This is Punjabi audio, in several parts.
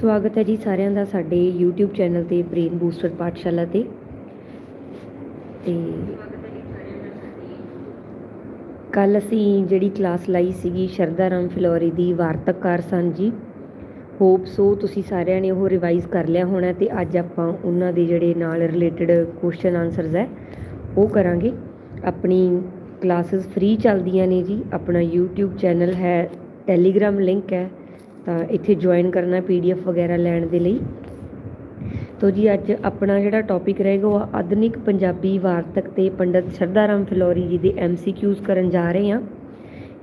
ਸਵਾਗਤ ਹੈ ਜੀ ਸਾਰਿਆਂ ਦਾ ਸਾਡੇ YouTube ਚੈਨਲ ਤੇ ਬ੍ਰੇਨ ਬੂਸਟਰ ਪਾਠਸ਼ਾਲਾ ਤੇ। ਤੇ ਕੱਲ ਅਸੀਂ ਜਿਹੜੀ ਕਲਾਸ ਲਾਈ ਸੀਗੀ ਸ਼ਰਦਾ ਰਾਮ ਫਿਲੌਰੀ ਦੀ ਵਾਰਤਕਕਾਰ ਸਨ ਜੀ। ਹੋਪ ਸੋ ਤੁਸੀਂ ਸਾਰਿਆਂ ਨੇ ਉਹ ਰਿਵਾਈਜ਼ ਕਰ ਲਿਆ ਹੋਣਾ ਤੇ ਅੱਜ ਆਪਾਂ ਉਹਨਾਂ ਦੇ ਜਿਹੜੇ ਨਾਲ ਰਿਲੇਟਡ ਕੁਐਸਚਨ ਆਨਸਰਸ ਹੈ, ਉਹ ਕਰਾਂਗੇ। ਆਪਣੀ ਕਲਾਸਿਸ ਫ੍ਰੀ ਚੱਲਦੀਆਂ ਨੇ ਜੀ, ਆਪਣਾ YouTube ਚੈਨਲ ਹੈ ਟੈਲੀਗ੍ਰਾਮ ਲਿੰਕ ਹੈ। ਤਾਂ ਇੱਥੇ ਜੁਆਇਨ ਕਰਨਾ ਪੀਡੀਐਫ ਵਗੈਰਾ ਲੈਣ ਦੇ ਲਈ। ਤੋ ਜੀ, ਅੱਜ ਆਪਣਾ ਜਿਹੜਾ ਟੌਪਿਕ ਰਹੇਗਾ, ਉਹ ਆਧੁਨਿਕ ਪੰਜਾਬੀ ਵਾਰਤਕ ਤੇ ਪੰਡਤ ਸ਼ਰਧਾ ਰਾਮ ਫਿਲੌਰੀ ਜੀ ਦੇ ਐਮਸੀਕਿਊਜ਼ ਕਰਨ ਜਾ ਰਹੇ ਹਾਂ।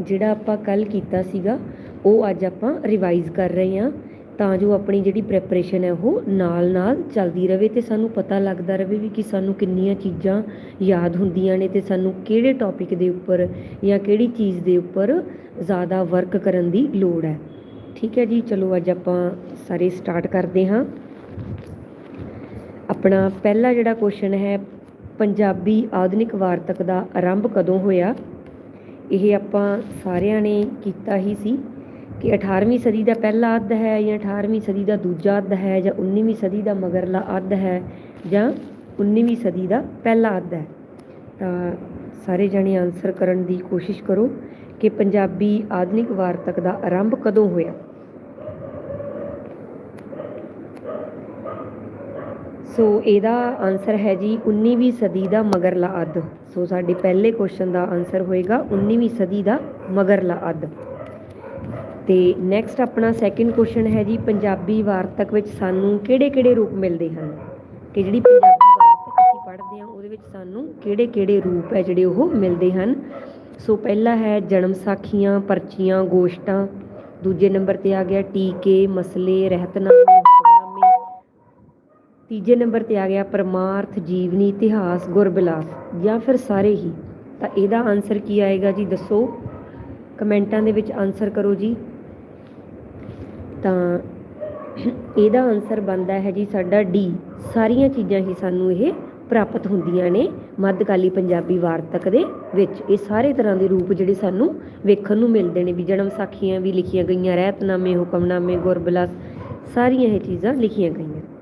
ਜਿਹੜਾ ਆਪਾਂ ਕੱਲ ਕੀਤਾ ਸੀਗਾ, ਉਹ ਅੱਜ ਆਪਾਂ ਰਿਵਾਈਜ਼ ਕਰ ਰਹੇ ਹਾਂ। ਤਾਂ ਜੋ ਆਪਣੀ ਜਿਹੜੀ ਪ੍ਰੈਪਰੇਸ਼ਨ ਹੈ, ਉਹ ਨਾਲ ਨਾਲ ਚੱਲਦੀ ਰਹੇ ਤੇ ਸਾਨੂੰ ਪਤਾ ਲੱਗਦਾ ਰਹੇ ਵੀ ਕਿ ਸਾਨੂੰ ਕਿੰਨੀਆਂ ਚੀਜ਼ਾਂ ਯਾਦ ਹੁੰਦੀਆਂ ਨੇ ਤੇ ਸਾਨੂੰ ਕਿਹੜੇ ਟੌਪਿਕ ਦੇ ਉੱਪਰ ਜਾਂ ਕਿਹੜੀ ਚੀਜ਼ ਦੇ ਉੱਪਰ ਜ਼ਿਆਦਾ ਵਰਕ ਕਰਨ ਦੀ ਲੋੜ ਹੈ। ਠੀਕ ਹੈ ਜੀ, ਚਲੋ ਅੱਜ ਆਪਾਂ ਸਾਰੇ ਸਟਾਰਟ ਕਰਦੇ ਹਾਂ। ਆਪਣਾ ਪਹਿਲਾ ਜਿਹੜਾ ਕੁਐਸਚਨ ਹੈ, ਪੰਜਾਬੀ ਆਧੁਨਿਕ ਵਾਰਤਕ ਦਾ ਆਰੰਭ ਕਦੋਂ ਹੋਇਆ? ਇਹ ਆਪਾਂ ਸਾਰਿਆਂ ਨੇ ਕੀਤਾ ਹੀ ਸੀ ਕਿ 18ਵੀਂ ਸਦੀ ਦਾ ਪਹਿਲਾ ਅੱਧ ਹੈ ਜਾਂ 18ਵੀਂ ਸਦੀ ਦਾ ਦੂਜਾ ਅੱਧ ਹੈ ਜਾਂ 19ਵੀਂ ਸਦੀ ਦਾ ਮਗਰਲਾ ਅੱਧ ਹੈ ਜਾਂ 19ਵੀਂ ਸਦੀ ਦਾ ਪਹਿਲਾ ਅੱਧ ਹੈ? ਤਾਂ ਸਾਰੇ ਜਣੇ ਆਨਸਰ ਕਰਨ ਦੀ ਕੋਸ਼ਿਸ਼ ਕਰੋ ਕਿ ਪੰਜਾਬੀ ਆਧੁਨਿਕ ਵਾਰਤਕ ਦਾ ਆਰੰਭ ਕਦੋਂ ਹੋਇਆ? ਸੋ ਇਹਦਾ ਆਨਸਰ ਹੈ ਜੀ 19ਵੀਂ ਸਦੀ ਦਾ ਮਗਰਲਾ ਅੱਧ। ਸੋ ਸਾਡੇ ਪਹਿਲੇ ਕੁਐਸਚਨ ਦਾ ਆਨਸਰ ਹੋਏਗਾ 19ਵੀਂ ਸਦੀ ਦਾ ਮਗਰਲਾ ਅੱਧ। ਤੇ ਨੈਕਸਟ ਆਪਣਾ ਸੈਕਿੰਡ ਕੁਐਸਚਨ ਹੈ ਜੀ ਪੰਜਾਬੀ ਵਾਰਤਕ ਵਿੱਚ ਸਾਨੂੰ ਕਿਹੜੇ-ਕਿਹੜੇ ਰੂਪ ਮਿਲਦੇ ਹਨ? ਕਿ ਜਿਹੜੀ ਪੰਜਾਬੀ ਵਾਰਤਕ ਅਸੀਂ ਪੜ੍ਹਦੇ ਹਾਂ, ਉਹਦੇ ਵਿੱਚ ਸਾਨੂੰ ਕਿਹੜੇ-ਕਿਹੜੇ ਰੂਪ ਹੈ ਜਿਹੜੇ ਉਹ ਮਿਲਦੇ ਹਨ? ਸੋ ਪਹਿਲਾ ਹੈ ਜਨਮ ਸਾਖੀਆਂ, ਪਰਚੀਆਂ, ਗੋਸ਼ਟਾਂ। ਦੂਜੇ ਨੰਬਰ ਤੇ ਆ ਗਿਆ ਟੀਕੇ, ਮਸਲੇ, ਰਹਿਤਨਾਮੇ। ਤੀਜੇ ਨੰਬਰ ਤੇ ਆ ਗਿਆ ਪਰਮਾਰਥ, ਜੀਵਨੀ ਇਤਿਹਾਸ, ਗੁਰਬਿਲਾਸ, ਜਾਂ ਫਿਰ ਸਾਰੇ ਹੀ। ਤਾਂ ਇਹਦਾ ਆਨਸਰ ਕੀ ਆਏਗਾ ਜੀ ਦੱਸੋ? ਕਮੈਂਟਾਂ ਦੇ ਵਿੱਚ ਆਨਸਰ ਕਰੋ ਜੀ। ਤਾਂ ਇਹਦਾ ਆਨਸਰ ਬਣਦਾ ਹੈ ਜੀ ਸਾਡਾ ਡੀ ਸਾਰੀਆਂ ਚੀਜ਼ਾਂ ਹੀ ਸਾਨੂੰ ਇਹ ਪ੍ਰਾਪਤ ਹੁੰਦੀਆਂ ਨੇ ਮੱਧਕਾਲੀ ਪੰਜਾਬੀ ਵਾਰਤਕ ਦੇ ਵਿੱਚ। ਇਹ ਸਾਰੇ ਤਰ੍ਹਾਂ ਦੇ ਰੂਪ ਜਿਹੜੇ ਸਾਨੂੰ ਵੇਖਣ ਨੂੰ ਮਿਲਦੇ ਨੇ, ਵੀ ਜਨਮ ਸਾਖੀਆਂ ਵੀ ਲਿਖੀਆਂ ਗਈਆਂ ਰਹਿਤਨਾਮੇ ਹੁਕਮਨਾਮੇ, ਗੁਰਬਿਲਾਸ, ਸਾਰੀਆਂ ਇਹ ਚੀਜ਼ਾਂ ਲਿਖੀਆਂ ਗਈਆਂ।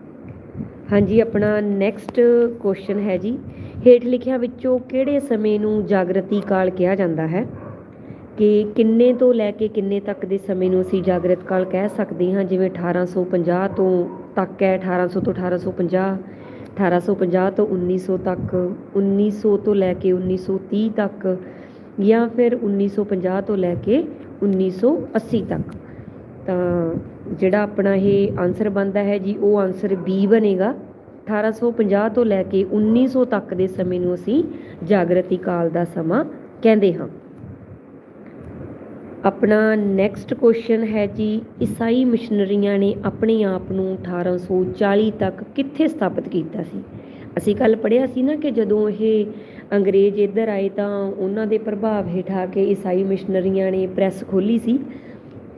ਹਾਂਜੀ, ਆਪਣਾ ਨੈਕਸਟ ਕੁਐਸਚਨ ਹੈ ਜੀ। ਹੇਠ ਲਿਖਿਆਂ ਵਿੱਚੋਂ ਕਿਹੜੇ ਸਮੇਂ ਨੂੰ ਜਾਗਰਤੀ ਕਾਲ ਕਿਹਾ ਜਾਂਦਾ ਹੈ? ਕਿ ਕਿੰਨੇ ਤੋਂ ਲੈ ਕੇ ਕਿੰਨੇ ਤੱਕ ਦੇ ਸਮੇਂ ਨੂੰ ਅਸੀਂ ਜਾਗਰਤ ਕਾਲ ਕਹਿ ਸਕਦੇ ਹਾਂ? ਜਿਵੇਂ 1850 ਤੋਂ ਤੱਕ ਹੈ 1800 ਤੋਂ 1850 1850 ਤੋਂ 1900 ਤੱਕ 1900 ਤੋਂ ਲੈ ਕੇ 1930 ਤੱਕ ਜਾਂ ਫਿਰ 1950 ਤੋਂ ਲੈ ਕੇ 1980 ਤੱਕ? ਤਾਂ ਜਿਹੜਾ ਆਪਣਾ ਇਹ ਆਨਸਰ ਬਣਦਾ ਹੈ ਜੀ, ਉਹ ਆਨਸਰ ਬੀ ਬਣੇਗਾ। 1850 ਤੋਂ ਲੈ ਕੇ 1900 ਤੱਕ ਦੇ ਸਮੇਂ ਨੂੰ ਅਸੀਂ ਜਾਗਰਤੀ ਕਾਲ ਦਾ ਸਮਾਂ ਕਹਿੰਦੇ ਹਾਂ। ਆਪਣਾ ਨੈਕਸਟ ਕੁਐਸਚਨ ਹੈ ਜੀ, ਈਸਾਈ ਮਿਸ਼ਨਰੀਆਂ ਨੇ ਆਪਣੇ ਆਪ ਨੂੰ 1840 ਤੱਕ ਕਿੱਥੇ ਸਥਾਪਿਤ ਕੀਤਾ ਸੀ? ਅਸੀਂ ਕੱਲ ਪੜ੍ਹਿਆ ਸੀ ਨਾ ਕਿ ਜਦੋਂ ਇਹ ਅੰਗਰੇਜ਼ ਇੱਧਰ ਆਏ ਤਾਂ ਉਹਨਾਂ ਦੇ ਪ੍ਰਭਾਵ ਹੇਠ ਆ ਕੇ ਈਸਾਈ ਮਿਸ਼ਨਰੀਆਂ ਨੇ ਪ੍ਰੈਸ ਖੋਲੀ ਸੀ।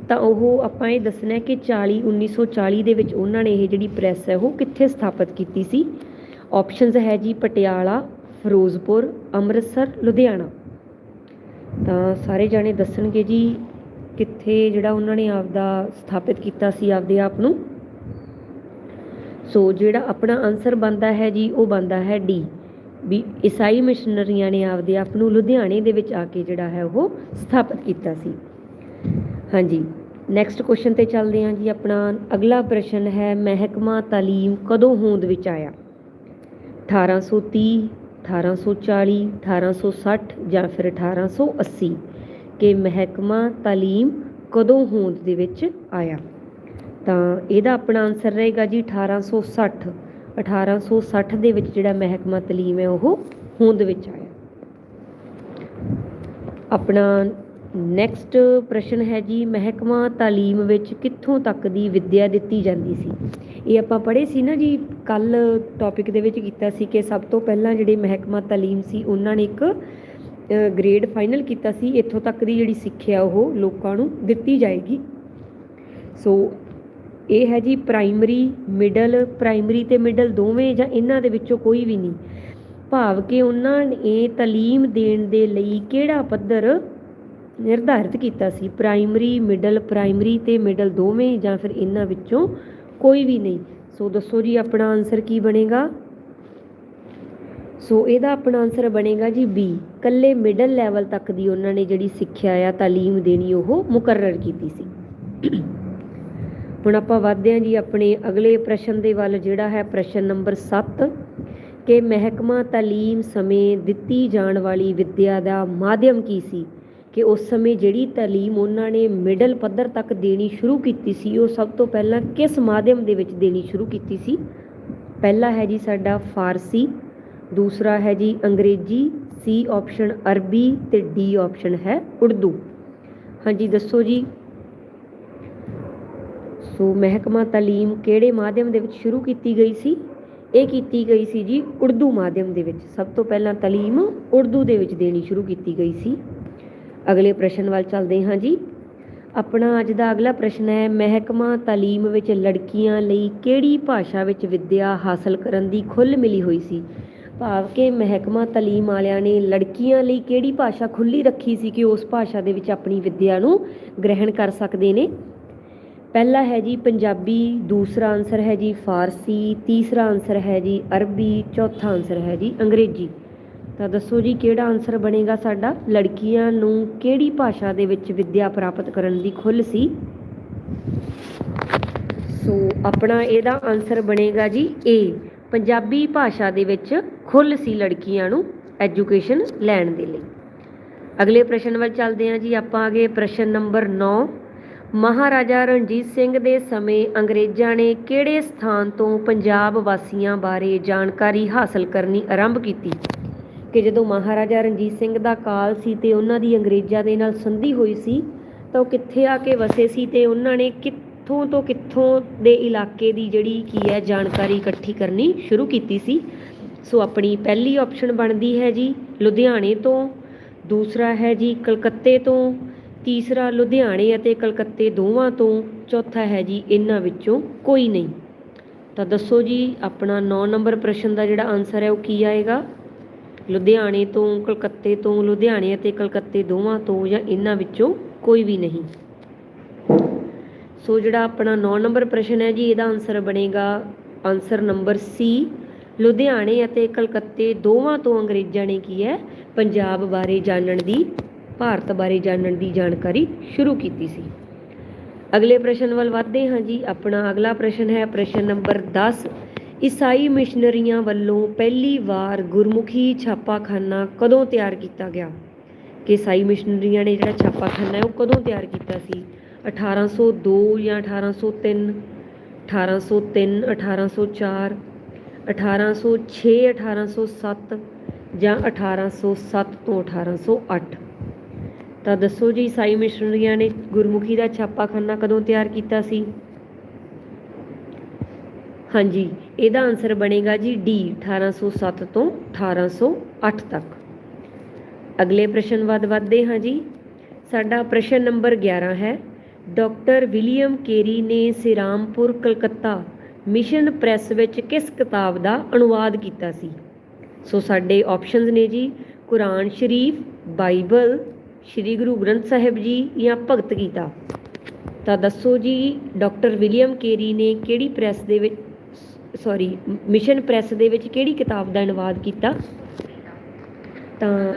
ਤਾਂ ਉਹ ਆਪਾਂ ਇਹ ਦੱਸਣਾ ਹੈ ਕਿ 40 1940 ਦੇ ਵਿੱਚ ਉਹਨਾਂ ਨੇ ਇਹ ਜਿਹੜੀ ਪ੍ਰੈਸ ਹੈ ਉਹ ਕਿੱਥੇ ਸਥਾਪਿਤ ਕੀਤੀ ਸੀ? ਆਪਸ਼ਨਸ ਹੈ ਜੀ ਪਟਿਆਲਾ, ਫਿਰੋਜ਼ਪੁਰ, ਅੰਮ੍ਰਿਤਸਰ, ਲੁਧਿਆਣਾ। ਤਾਂ ਸਾਰੇ ਜਾਣੇ ਦੱਸਣਗੇ ਜੀ ਕਿੱਥੇ ਜਿਹੜਾ ਉਹਨਾਂ ਨੇ ਆਪਦਾ ਸਥਾਪਿਤ ਕੀਤਾ ਸੀ ਆਪਦੇ ਆਪ ਨੂੰ। ਸੋ ਜਿਹੜਾ ਆਪਣਾ ਆਨਸਰ ਬਣਦਾ ਹੈ ਜੀ, ਉਹ ਬਣਦਾ ਹੈ ਡੀ ਵੀ ਈਸਾਈ ਮਿਸ਼ਨਰੀਆਂ ਨੇ ਆਪਦੇ ਆਪ ਨੂੰ ਲੁਧਿਆਣੇ ਦੇ ਵਿੱਚ ਆ ਕੇ ਜਿਹੜਾ ਹੈ ਉਹ ਸਥਾਪਿਤ ਕੀਤਾ ਸੀ। ਹਾਂਜੀ। ਨੈਕਸਟ ਕੁਐਸਚਨ ਤੇ ਚੱਲਦੇ ਹਾਂ ਜੀ। ਆਪਣਾ ਅਗਲਾ ਪ੍ਰਸ਼ਨ ਹੈ, ਮਹਿਕਮਾ ਤਾਲੀਮ ਕਦੋਂ ਹੋਂਦ ਵਿੱਚ ਆਇਆ? 1830 1840 1860 ਜਾਂ ਫਿਰ 1880 ਕਿ ਮਹਿਕਮਾ ਤਾਲੀਮ ਕਦੋਂ ਹੋਂਦ ਦੇ ਵਿੱਚ ਆਇਆ? ਤਾਂ ਇਹਦਾ ਆਪਣਾ ਆਨਸਰ ਰਹੇਗਾ ਜੀ 1860 1860 ਦੇ ਵਿੱਚ ਜਿਹੜਾ ਮਹਿਕਮਾ ਤਾਲੀਮ ਹੈ, ਉਹ ਹੋਂਦ ਵਿੱਚ ਆਇਆ। ਆਪਣਾ ਨੈਕਸਟ ਪ੍ਰਸ਼ਨ ਹੈ ਜੀ, ਮਹਿਕਮਾ ਤਾਲੀਮ ਵਿੱਚ ਕਿੱਥੋਂ ਤੱਕ ਦੀ ਵਿੱਦਿਆ ਦਿੱਤੀ ਜਾਂਦੀ ਸੀ? ਇਹ ਆਪਾਂ ਪੜ੍ਹੇ ਸੀ ਨਾ ਜੀ ਕੱਲ ਟੌਪਿਕ ਦੇ ਵਿੱਚ ਕੀਤਾ ਸੀ ਕਿ ਸਭ ਤੋਂ ਪਹਿਲਾਂ ਜਿਹੜੇ ਮਹਿਕਮਾ ਤਾਲੀਮ ਸੀ, ਉਹਨਾਂ ਨੇ ਇੱਕ ਗ੍ਰੇਡ ਫਾਈਨਲ ਕੀਤਾ ਸੀ, ਇੱਥੋਂ ਤੱਕ ਦੀ ਜਿਹੜੀ ਸਿੱਖਿਆ ਉਹ ਲੋਕਾਂ ਨੂੰ ਦਿੱਤੀ ਜਾਏਗੀ। ਸੋ ਇਹ ਹੈ ਜੀ ਪ੍ਰਾਇਮਰੀ ਮਿਡਲ ਪ੍ਰਾਇਮਰੀ ਤੇ ਮਿਡਲ ਦੋਵੇਂ ਜਾਂ ਇਹਨਾਂ ਦੇ ਵਿੱਚੋਂ ਕੋਈ ਵੀ ਨਹੀਂ। ਭਾਵ ਕਿ ਉਹਨਾਂ ਨੇ ਤਾਲੀਮ ਦੇਣ ਦੇ ਲਈ ਕਿਹੜਾ ਪੱਧਰ ਨਿਰਧਾਰਿਤ ਕੀਤਾ ਸੀ। ਪ੍ਰਾਇਮਰੀ, ਮਿਡਲ, ਪ੍ਰਾਇਮਰੀ ਤੇ ਮਿਡਲ ਦੋਵੇਂ ਜਾਂ ਫਿਰ ਇਹਨਾਂ ਵਿੱਚੋਂ ਕੋਈ ਵੀ ਨਹੀਂ। ਸੋ ਦੱਸੋ ਜੀ, ਆਪਣਾ ਆਨਸਰ ਕੀ ਬਣੇਗਾ? ਸੋ ਇਹਦਾ ਆਪਣਾ ਆਨਸਰ ਬਣੇਗਾ ਜੀ ਬੀ ਕੱਲੇ ਮਿਡਲ ਲੈਵਲ ਤੱਕ ਦੀ ਉਹਨਾਂ ਨੇ ਜਿਹੜੀ ਸਿੱਖਿਆ ਆ, ਤਾਲੀਮ ਦੇਣੀ ਉਹ ਮੁਕਰਰ ਕੀਤੀ ਸੀ। ਹੁਣ ਆਪਾਂ ਵਧਦੇ ਹਾਂ ਜੀ ਆਪਣੇ ਅਗਲੇ ਪ੍ਰਸ਼ਨ ਦੇ ਵੱਲ, ਜਿਹੜਾ ਹੈ ਪ੍ਰਸ਼ਨ ਨੰਬਰ 7 ਕਿ ਮਹਿਕਮਾ ਤਾਲੀਮ ਸਮੇਂ ਦਿੱਤੀ ਜਾਣ ਵਾਲੀ ਵਿੱਦਿਆ ਦਾ ਮਾਧਿਅਮ ਕੀ ਸੀ? ਕਿ ਉਸ ਸਮੇਂ ਜਿਹੜੀ ਤਾਲੀਮ ਉਹਨਾਂ ਨੇ ਮਿਡਲ ਪੱਧਰ ਤੱਕ ਦੇਣੀ ਸ਼ੁਰੂ ਕੀਤੀ ਸੀ, ਉਹ ਸਭ ਤੋਂ ਪਹਿਲਾਂ ਕਿਸ ਮਾਧਿਅਮ ਦੇ ਵਿੱਚ ਦੇਣੀ ਸ਼ੁਰੂ ਕੀਤੀ ਸੀ? ਪਹਿਲਾ ਹੈ ਜੀ ਸਾਡਾ ਫਾਰਸੀ, ਦੂਸਰਾ ਹੈ ਜੀ ਅੰਗਰੇਜ਼ੀ, ਸੀ ਆਪਸ਼ਨ ਅਰਬੀ ਤੇ ਡੀ ਆਪਸ਼ਨ ਹੈ ਉਰਦੂ। ਹਾਂਜੀ, ਦੱਸੋ ਜੀ। ਸੋ ਮਹਿਕਮਾ ਤਾਲੀਮ ਕਿਹੜੇ ਮਾਧਿਅਮ ਦੇ ਵਿੱਚ ਸ਼ੁਰੂ ਕੀਤੀ ਗਈ ਸੀ? ਇਹ ਕੀਤੀ ਗਈ ਸੀ ਜੀ ਉਰਦੂ ਮਾਧਿਅਮ ਦੇ ਵਿੱਚ। ਸਭ ਤੋਂ ਪਹਿਲਾਂ ਤਾਲੀਮ ਉਰਦੂ ਦੇ ਵਿੱਚ ਦੇਣੀ ਸ਼ੁਰੂ ਕੀਤੀ ਗਈ ਸੀ। ਅਗਲੇ ਪ੍ਰਸ਼ਨ ਵੱਲ ਚੱਲਦੇ ਹਾਂ ਜੀ। ਆਪਣਾ ਅੱਜ ਦਾ ਅਗਲਾ ਪ੍ਰਸ਼ਨ ਹੈ, ਮਹਿਕਮਾ ਤਾਲੀਮ ਵਿੱਚ ਲੜਕੀਆਂ ਲਈ ਕਿਹੜੀ ਭਾਸ਼ਾ ਵਿੱਚ ਵਿੱਦਿਆ ਹਾਸਲ ਕਰਨ ਦੀ ਖੁੱਲ੍ਹ ਮਿਲੀ ਹੋਈ ਸੀ? ਭਾਵ ਕਿ ਮਹਿਕਮਾ ਤਾਲੀਮ ਵਾਲਿਆਂ ਨੇ ਲੜਕੀਆਂ ਲਈ ਕਿਹੜੀ ਭਾਸ਼ਾ ਖੁੱਲ੍ਹੀ ਰੱਖੀ ਸੀ ਕਿ ਉਸ ਭਾਸ਼ਾ ਦੇ ਵਿੱਚ ਆਪਣੀ ਵਿੱਦਿਆ ਨੂੰ ਗ੍ਰਹਿਣ ਕਰ ਸਕਦੇ ਨੇ? ਪਹਿਲਾ ਹੈ ਜੀ ਪੰਜਾਬੀ, ਦੂਸਰਾ ਆਨਸਰ ਹੈ ਜੀ ਫਾਰਸੀ, ਤੀਸਰਾ ਆਨਸਰ ਹੈ ਜੀ ਅਰਬੀ, ਚੌਥਾ ਆਨਸਰ ਹੈ ਜੀ ਅੰਗਰੇਜ਼ੀ। ਤਾਂ ਦੱਸੋ ਜੀ, ਕਿਹੜਾ ਆਨਸਰ ਬਣੇਗਾ ਸਾਡਾ? ਲੜਕੀਆਂ ਨੂੰ ਕਿਹੜੀ ਭਾਸ਼ਾ ਦੇ ਵਿੱਚ ਵਿੱਦਿਆ ਪ੍ਰਾਪਤ ਕਰਨ ਦੀ ਖੁੱਲ੍ਹ ਸੀ? ਸੋ ਆਪਣਾ ਇਹਦਾ ਆਨਸਰ ਬਣੇਗਾ ਜੀ ਏ ਪੰਜਾਬੀ ਭਾਸ਼ਾ ਦੇ ਵਿੱਚ ਖੁੱਲ੍ਹ ਸੀ ਲੜਕੀਆਂ ਨੂੰ ਐਜੂਕੇਸ਼ਨ ਲੈਣ ਦੇ ਲਈ। ਅਗਲੇ ਪ੍ਰਸ਼ਨ ਵੱਲ ਚੱਲਦੇ ਹਾਂ ਜੀ, ਆਪਾਂ ਅਗੇ ਪ੍ਰਸ਼ਨ ਨੰਬਰ 9 ਮਹਾਰਾਜਾ ਰਣਜੀਤ ਸਿੰਘ ਦੇ ਸਮੇਂ ਅੰਗਰੇਜ਼ਾਂ ਨੇ ਕਿਹੜੇ ਸਥਾਨ ਤੋਂ ਪੰਜਾਬ ਵਾਸੀਆਂ ਬਾਰੇ ਜਾਣਕਾਰੀ ਹਾਸਲ ਕਰਨੀ ਆਰੰਭ ਕੀਤੀ? ਕਿ ਜਦੋਂ ਮਹਾਰਾਜਾ ਰਣਜੀਤ ਸਿੰਘ ਦਾ ਕਾਲ ਸੀ ਤੇ ਉਹਨਾਂ ਦੀ ਅੰਗਰੇਜ਼ਾਂ ਦੇ ਨਾਲ ਸੰਧੀ ਹੋਈ ਸੀ, ਤਾਂ ਉਹ ਕਿੱਥੇ ਆ ਕੇ ਵਸੇ ਸੀ ਤੇ ਉਹਨਾਂ ਨੇ ਕਿੱਥੋਂ ਤੋਂ ਕਿੱਥੋਂ ਦੇ ਇਲਾਕੇ ਦੀ ਜਿਹੜੀ ਕੀ ਹੈ ਜਾਣਕਾਰੀ ਇਕੱਠੀ ਕਰਨੀ ਸ਼ੁਰੂ ਕੀਤੀ ਸੀ। ਸੋ ਆਪਣੀ ਪਹਿਲੀ ਆਪਸ਼ਨ ਬਣਦੀ ਹੈ ਜੀ ਲੁਧਿਆਣੇ ਤੋਂ, ਦੂਸਰਾ ਹੈ ਜੀ ਕਲਕੱਤੇ ਤੋਂ, ਤੀਸਰਾ ਲੁਧਿਆਣੇ ਅਤੇ ਕਲਕੱਤੇ ਦੋਵਾਂ ਤੋਂ, ਚੌਥਾ ਹੈ ਜੀ ਇਹਨਾਂ ਵਿੱਚੋਂ ਕੋਈ ਨਹੀਂ। ਤਾਂ ਦੱਸੋ ਜੀ ਆਪਣਾ 9 ਨੰਬਰ ਪ੍ਰਸ਼ਨ ਦਾ ਜਿਹੜਾ ਆਨਸਰ ਹੈ ਉਹ ਕੀ ਆਏਗਾ? ਲੁਧਿਆਣੇ ਤੋਂ, ਕਲਕੱਤੇ ਤੋਂ, ਲੁਧਿਆਣੇ ਅਤੇ ਕਲਕੱਤੇ ਦੋਵਾਂ ਤੋਂ ਜਾਂ ਇਹਨਾਂ ਵਿੱਚੋਂ ਕੋਈ ਵੀ ਨਹੀਂ। ਸੋ ਜਿਹੜਾ ਆਪਣਾ 9 ਨੰਬਰ ਪ੍ਰਸ਼ਨ ਹੈ ਜੀ, ਇਹਦਾ ਆਨਸਰ ਬਣੇਗਾ ਆਨਸਰ ਨੰਬਰ ਸੀ ਲੁਧਿਆਣੇ ਅਤੇ ਕਲਕੱਤੇ ਦੋਵਾਂ ਤੋਂ ਅੰਗਰੇਜ਼ਾਂ ਨੇ ਕੀ ਹੈ, ਪੰਜਾਬ ਬਾਰੇ ਜਾਣਨ ਦੀ, ਭਾਰਤ ਬਾਰੇ ਜਾਣਨ ਦੀ ਜਾਣਕਾਰੀ ਸ਼ੁਰੂ ਕੀਤੀ ਸੀ। ਅਗਲੇ ਪ੍ਰਸ਼ਨ ਵੱਲ ਵਧਦੇ ਹਾਂ ਜੀ, ਆਪਣਾ ਅਗਲਾ ਪ੍ਰਸ਼ਨ ਹੈ ਪ੍ਰਸ਼ਨ ਨੰਬਰ 10 ਈਸਾਈ ਮਿਸ਼ਨਰੀਆਂ ਵੱਲੋਂ ਪਹਿਲੀ ਵਾਰ ਗੁਰਮੁਖੀ ਛਾਪਾਖਾਨਾ ਕਦੋਂ ਤਿਆਰ ਕੀਤਾ ਗਿਆ? ਕਿ ਈਸਾਈ ਮਿਸ਼ਨਰੀਆਂ ਨੇ ਜਿਹੜਾ ਛਾਪਾਖਾਨਾ ਹੈ ਉਹ ਕਦੋਂ ਤਿਆਰ ਕੀਤਾ ਸੀ? 1802 ਜਾਂ 1803 1803 1804 1806 1807 ਜਾਂ 1807 ਤੋਂ 1808 ਤਾਂ ਦੱਸੋ ਜੀ, ਈਸਾਈ ਮਿਸ਼ਨਰੀਆਂ ਨੇ ਗੁਰਮੁਖੀ ਦਾ ਛਾਪਾਖਾਨਾ ਕਦੋਂ ਤਿਆਰ ਕੀਤਾ ਸੀ? ਹਾਂਜੀ, ਇਹਦਾ ਆਨਸਰ ਬਣੇਗਾ ਜੀ ਡੀ 1807 ਤੋਂ 1808 ਤੱਕ। ਅਗਲੇ ਪ੍ਰਸ਼ਨ ਵੱਧ ਵੱਧਦੇ ਹਾਂ ਜੀ। ਸਾਡਾ ਪ੍ਰਸ਼ਨ ਨੰਬਰ 11 ਹੈ। ਡਾਕਟਰ ਵਿਲੀਅਮ ਕੇਰੀ ਨੇ ਸਿਰਾਮਪੁਰ ਕਲਕੱਤਾ ਮਿਸ਼ਨ ਪ੍ਰੈਸ ਵਿੱਚ ਕਿਸ ਕਿਤਾਬ ਦਾ ਅਨੁਵਾਦ ਕੀਤਾ ਸੀ? ਸੋ ਸਾਡੇ ਆਪਸ਼ਨਸ ਨੇ ਜੀ, ਕੁਰਾਨ ਸ਼ਰੀਫ, ਬਾਈਬਲ, ਸ੍ਰੀ ਗੁਰੂ ਗ੍ਰੰਥ ਸਾਹਿਬ ਜੀ ਜਾਂ ਭਗਤ ਗੀਤਾ। ਤਾਂ ਦੱਸੋ ਜੀ, ਡਾਕਟਰ ਵਿਲੀਅਮ ਕੇਰੀ ਨੇ ਕਿਹੜੀ ਪ੍ਰੈਸ ਦੇ ਵਿੱਚ ਸੌਰੀ ਮਿਸ਼ਨ ਪ੍ਰੈਸ ਦੇ ਵਿੱਚ ਕਿਹੜੀ ਕਿਤਾਬ ਦਾ ਅਨੁਵਾਦ ਕੀਤਾ? ਤਾਂ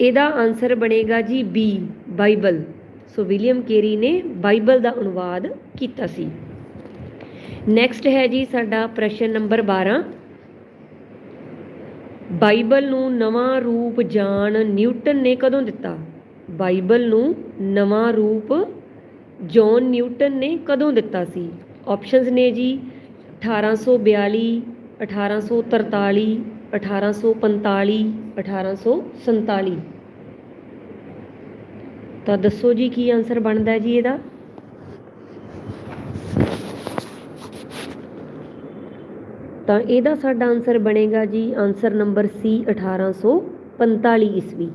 ਇਹਦਾ ਆਨਸਰ ਬਣੇਗਾ ਜੀ B Bible so William Carey ਨੇ ਬਾਈਬਲ ਦਾ ਅਨੁਵਾਦ ਕੀਤਾ ਸੀ। ਨੈਕਸਟ ਹੈ ਜੀ ਸਾਡਾ ਪ੍ਰਸ਼ਨ ਨੰਬਰ 12 ਬਾਈਬਲ ਨੂੰ ਨਵਾਂ ਰੂਪ ਜਾਣ ਨਿਊਟਨ ਨੇ ਕਦੋਂ ਦਿੱਤਾ? ਬਾਈਬਲ ਨੂੰ ਨਵਾਂ ਰੂਪ ਜੌਨ ਨਿਊਟਨ ਨੇ ਕਦੋਂ ਦਿੱਤਾ ਸੀ? ਆਪਸ਼ਨਸ ਨੇ ਜੀ 1842 1843 1845 1847 ਤਾਂ ਦੱਸੋ ਜੀ ਕੀ ਆਨਸਰ ਬਣਦਾ ਜੀ ਇਹਦਾ? ਤਾਂ ਇਹਦਾ ਸਾਡਾ ਆਨਸਰ ਬਣੇਗਾ ਜੀ ਆਨਸਰ ਨੰਬਰ ਸੀ 1845 ਈਸਵੀ।